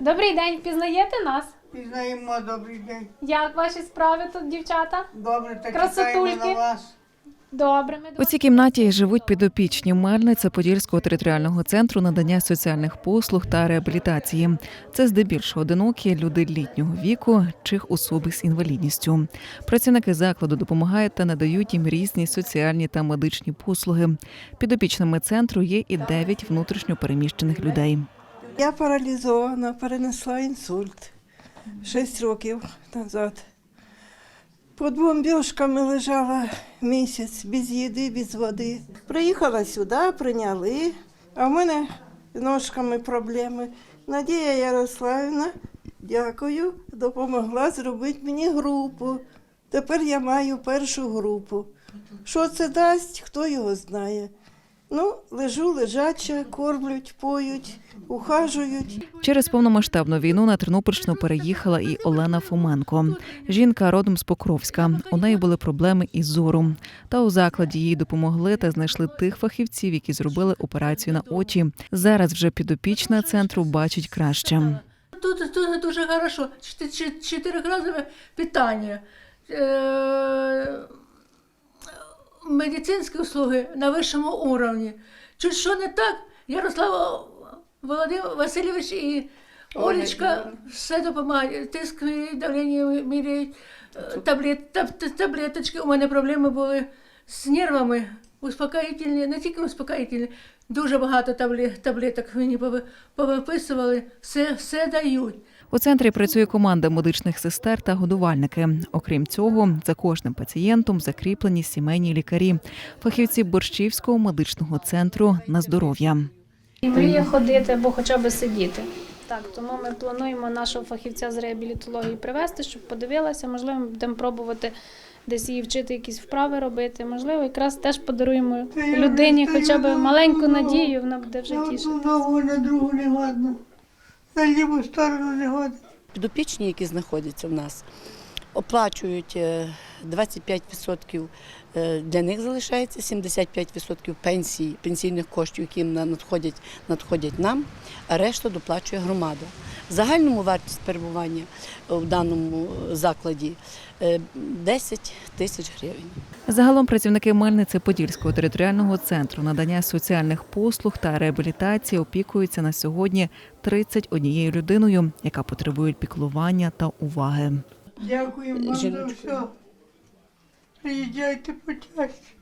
Добрий день, впізнаєте нас? Пізнаємо добрий день. Як ваші справи тут, дівчата? Добре, так Красотульки. на вас. Добре, ми У цій кімнаті живуть підопічні Мельниця Подільського територіального центрру надання соціальних послуг та реабілітації. Це здебільшого одинокі люди літнього віку чи особи з інвалідністю. Працівники закладу допомагають та надають їм різні соціальні та медичні послуги. Підопічними центру є і дев'ять внутрішньо переміщених людей. Я паралізована, перенесла інсульт 6 років назад. Під бомбіжками лежала місяць без їди, без води. Приїхала сюди, прийняли, а в мене ножками проблеми. Надія Ярославівна, дякую, допомогла зробити мені групу. Тепер я маю першу групу. Що це дасть, хто його знає. Ну, лежу, лежача, кормлють, поють, ухажують. Через повномасштабну війну на Тернопільщину переїхала і Олена Фоменко. Жінка родом з Покровська. У неї були проблеми із зором. Та у закладі їй допомогли та знайшли тих фахівців, які зробили операцію на очі. Зараз вже підопічна центру бачить краще. Тут, тут дуже хорошо. Чти- Чотирикразове питання. Медицинські услуги на вищому уровні. Чуть що не так, Ярослав Володимир Васильович і Олечка все допомагають. Тиск давлення міряють, е, таблет, таб- таб- таблеточки. У мене проблеми були з нервами. Успокоїтельні, не тільки успокоїтельні, дуже багато табле- таблеток мені пови- повиписували, все, все дають. У центрі працює команда медичних сестер та годувальники. Окрім цього, за кожним пацієнтом закріплені сімейні лікарі, фахівці Борщівського медичного центру на здоров'я. І мріє ходити або хоча б сидіти. Так, тому ми плануємо нашого фахівця з реабілітології привезти, щоб подивилася. Можливо, ми будемо пробувати десь її вчити якісь вправи робити. Можливо, якраз теж подаруємо людині хоча б маленьку надію, вона буде вже тішитися. одну на другу не годно. На ліву сторону не годно. підопічні, які знаходяться в нас, оплачують е, 25% е, для них залишається 75% пенсії, пенсійних коштів, які на- надходять, надходять нам, а решту доплачує громада. Загальному вартість перебування в даному закладі е, 10 тисяч гривень. Загалом працівники Мельниці Подільського територіального центру надання соціальних послуг та реабілітації опікуються на сьогодні 31 людиною, яка потребує піклування та уваги. Дякуємо вам за Жіночкою. все. Приїжджайте почаще.